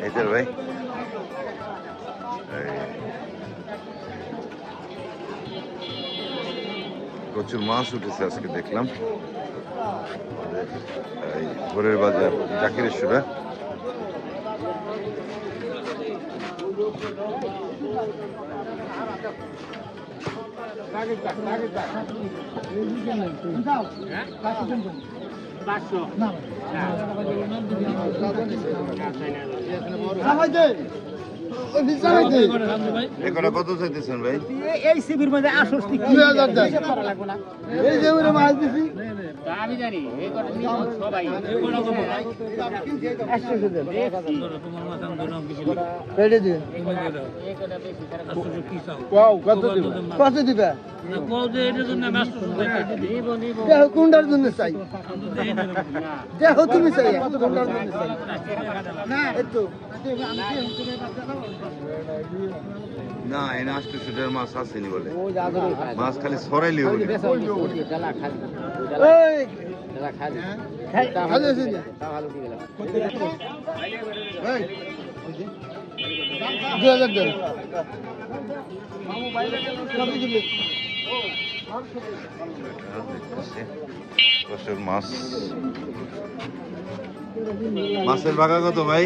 এই তো ভাই। প্রচুর মাছ উঠেছে আজকে দেখলাম এই ভোরের বাজার জাকিরেশ্বরে এখানে কত চাইতেছেন ভাই? এই শিবির মধ্যে আসস্তি কি যে মাছ না আমি জানি এই কথা সবাই। কত দিবে? কোনটার জন্য চাই। দেহ তুমি চাই কোনটার জন্য চাই। না না এনে আষ্ট শুটের মাছ আসেনি বলে। মাছ খালি সরাইলি প্রচুর মাছ। মাছের ভাগা কত ভাই?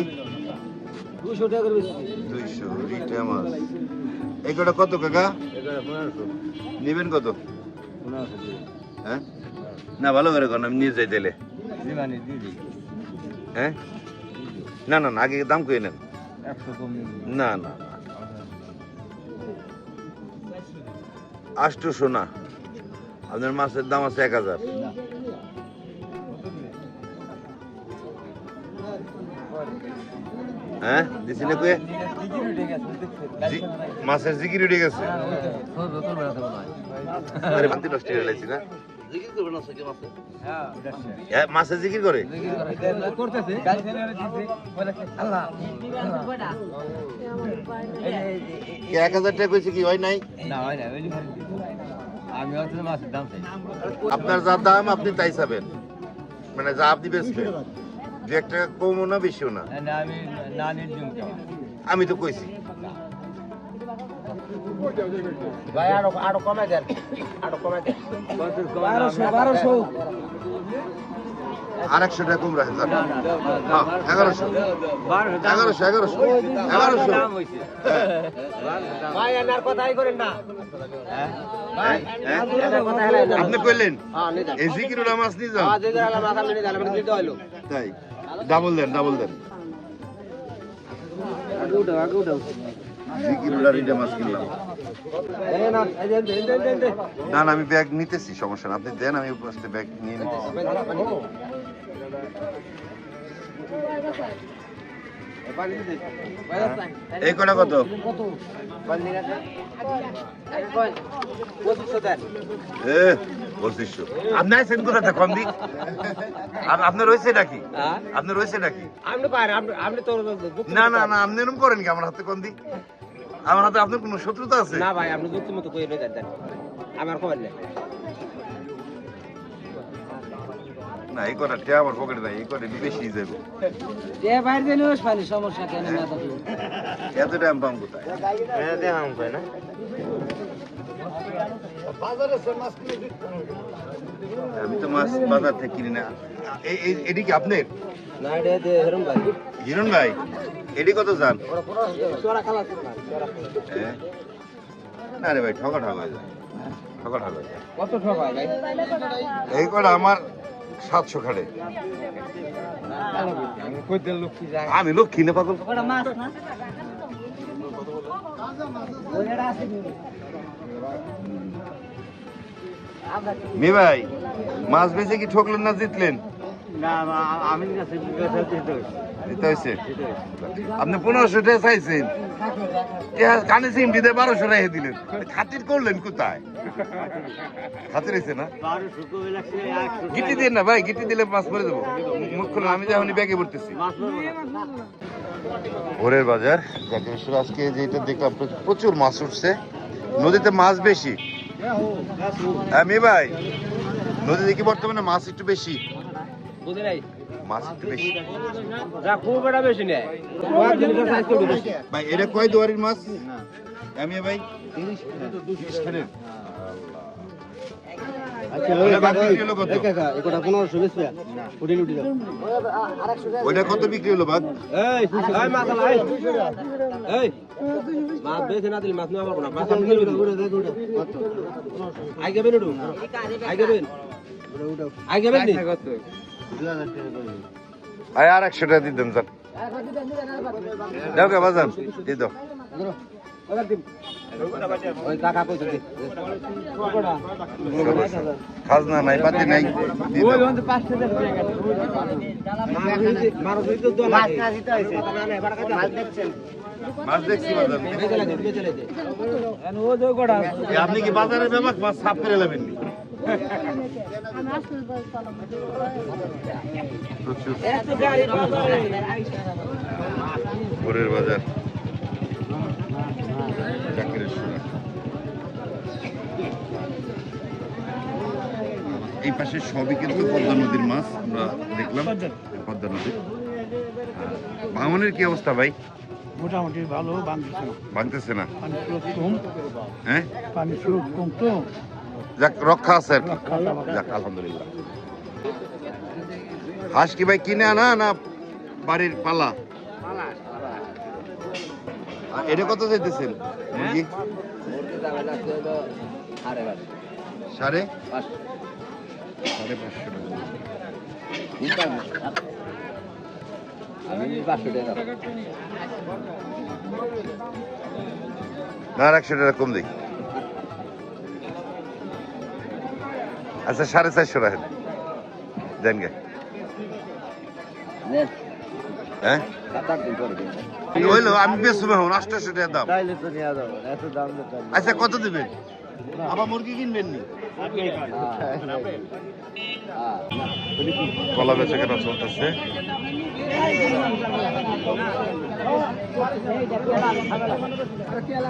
দুইশো টাকা করে দুইশো রিটা মাছ। কটা কত কাকা? নিবেন কত? হ্যাঁ? না ভালো করে কর আমি নিয়ে যাই তাইলে। হ্যাঁ? না না না আগে দাম কই নেন। না না না। আষ্টশো না। আপনার মাছের দাম আছে এক হাজার। হ্যাঁ? দিছি না মাছের জিকির উঠে গেছে। আরে, বান্তি নষ্ট জিকির করে? এক হাজার টাকা কইছে কি, হয় নাই? আপনার যা দাম, আপনি তাই চাবেন। মানে যা আপনি বেচবেন। দু এক টাকা কমও না বেশিও না। আমি তো কইছি। ভাই আরও আরও কমে দেন আরও কমে দেন। বারোশো বারোশো। আর একশো টাকা কম রাখেন হ্যাঁ, এগারোশো। এগারোশো এগারোশো। এগারোশো। হ্যাঁ? আপনি কইলেন হ্যাঁ এই জিকিরুল হলো তাই। ডাবল দেন ডাবল দেন। না না আমি ব্যাগ নিতেছি সমস্যা না আপনি দেন আমি উপস্থিত ব্যাগ নিয়ে নিতেছি। এই কটা কত? পঁচিশশো দেন এ পঁচিশশো। আপনি আইসেন কোথাতে কম দিক আপনার রয়েছে নাকি? হ্যাঁ? আপনার রয়েছে নাকি? না না না আপনি এরকম করেন কি আমার হাতে কম দিক আমার হাতে আপনার কোনো শত্রুতা আছে? না ভাই আপনি যুক্তি মতো করে দেন। দেন আমার খবর নেই না এই কটা টে আমার পকেটে নাই এই কটা বেশি যাবে যে বাইরে দিলে পানি সমস্যা কেন না তো এত টাইম পাম কোথায়? আমি তো মাছ বাজার থেকে কিনি না। এটি কি আপনার? না এটা দে হেরম ভাই। হিরণ ভাই? এটি কত যান? চোরা খালা হ্যাঁ? না রে ভাই ঠকা ঠকা হয়ে যায়। ঠকা ঠকা হয়ে যায়। কত ঠকায় ভাই? এই কটা আমার সাতশো আমি লক্ষ্মী, না পাগল? মি ভাই, মাছ বেঁচে কি ঠকলেন না জিতলেন? না আমি দিতে হয়েছে আপনি পনেরোশো টাকা চাইছেন। কানে সিম দিতে বারোশো রেখে দিলেন। খাতির করলেন কোথায়? খাতির হয়েছে না? গিটি দিন না ভাই, গিটি দিলে মাছ পরে দেবো মুখ খুলে আমি যখন ব্যাগে ভরতেছি ভোরের বাজার জাকিরেশ্বর আজকে যেটা দেখলাম, প্রচুর মাছ উঠছে। নদীতে মাছ বেশি। হ্যাঁ মি ভাই, নদীতে কি বর্তমানে মাছ একটু বেশি? বুঝে নাই মাছ একটু বেশি। খুব একটা বেশি নেই। ভাই এটা কয় দুয়ারির মাছ? আমি ভাই? তিরিশ খানের হলো কত? ওইটা কত বিক্রি হলো বাদ এই এই আয় আর একশো টাকা দিতেন স্যার। দাও বাজান দিয়ে দাও। ওই কাকা কইছে দি খাজনা নাই পাতি নাই আপনি কি বাজারে ব্যাপার সাফ করে নেবেন ভোরের বাজার। এই পাশে সবই কিন্তু পদ্মা নদীর মাছ আমরা দেখলাম পদ্মা নদীর ভাঙনের কি অবস্থা ভাই? মোটামুটি ভালো বাংলাদেশ ভাঙতেছে না। পানি কম হ্যাঁ? পানি কম তো। যাক রক্ষা আছে আর কি। যাক আলহামদুলিল্লাহ। হাঁস কি ভাই কিনে আনা না বাড়ির পালা? এটা কত চাইতেছেন? মুরগি? সাড়ে? পাঁচশো। টাকা না একশো টাকা কম দিই আচ্ছা সাড়ে চারশো রাখেন। দেন গে। হ্যাঁ? হইল আমি বেশি এখন আটশোশো টাকা দাম। তাইলে তো নিয়ে যাব এত দাম তো আচ্ছা কত দিবেন? আবার মুরগি কিনবেন নি কলা বেচা কেনা চলতেছে।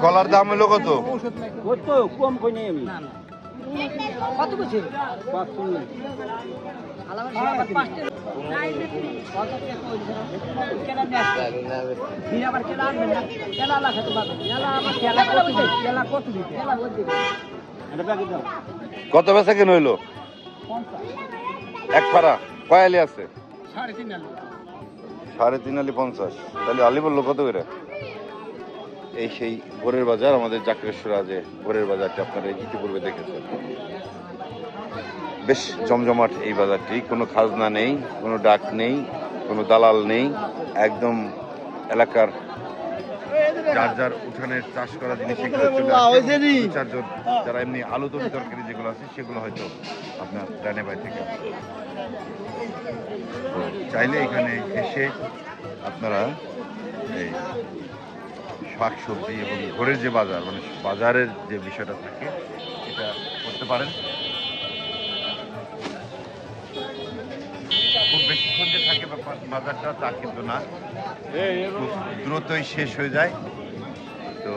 কলার দাম হলো কত? কত? কম কই আমি। কত শূন্য কত বেচা কেন হইল? এক ফাড়া কয়ালি আছে? সাড়ে তিন আলি পঞ্চাশ। তাহলে আলি বলল কত করে? এই সেই ভোরের বাজার আমাদের জাকরেশ্বরা যে ভোরের বাজারটি আপনারা ইতিপূর্বে দেখেছেন। বেশ জমজমাট এই বাজারটি কোনো খাজনা নেই কোনো ডাক নেই কোনো দালাল নেই একদম এলাকার যার যার উঠানের চাষ করা জিনিস চারজন যারা এমনি আলু তরি তরকারি যেগুলো আছে সেগুলো হয়তো আপনার ডানে বাই থেকে চাইলে এখানে এসে আপনারা এই শাক সবজি এবং ঘরের যে বাজার মানে বাজারের যে বিষয়টা থাকে, এটা করতে পারেন। খুব বেশিক্ষণ যে থাকে বাজারটা তা কিন্তু না। খুব দ্রুতই শেষ হয়ে যায়। তো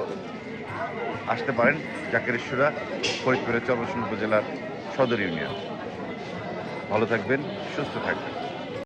আসতে পারেন, জাকেরেশ্বরা, ফরিদপুরের চরমসন উপজেলার সদর ইউনিয়ন। ভালো থাকবেন, সুস্থ থাকবেন।